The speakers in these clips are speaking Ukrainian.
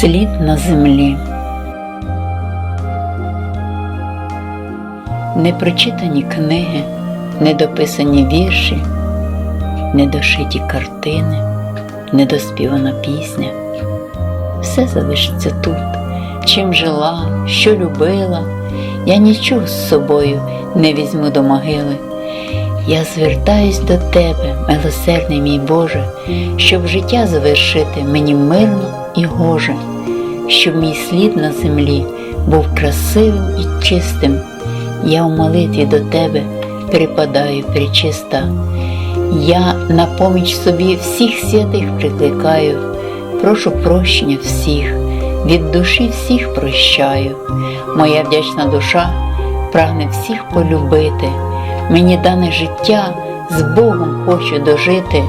Слід на землі. Непрочитані книги, недописані вірші, недошиті картини, недоспівана пісня. Все залишиться тут, чим жила, що любила, я нічого з собою не візьму до могили. Я звертаюсь до тебе, милосердний мій Боже, щоб життя завершити мені мирно і гоже, щоб мій слід на землі був красивим і чистим. Я в молитві до тебе припадаю причиста. Я на поміч собі всіх святих прикликаю, прошу прощення всіх, від душі всіх прощаю. Моя вдячна душа прагне всіх полюбити. Мені дане життя з Богом хочу дожити,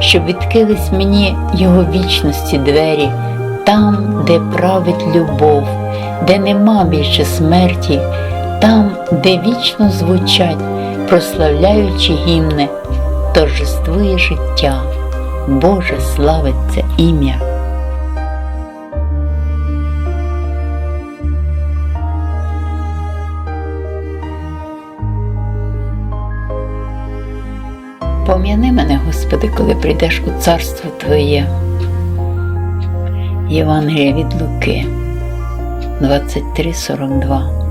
щоб відкрились мені Його вічності двері, там, де править любов, де нема більше смерті, там, де вічно звучать, прославляючи гімни, торжествує життя, Боже славиться ім'я. Пом'яни мене, Господи, коли прийдеш у царство Твоє. Євангелія від Луки 23.42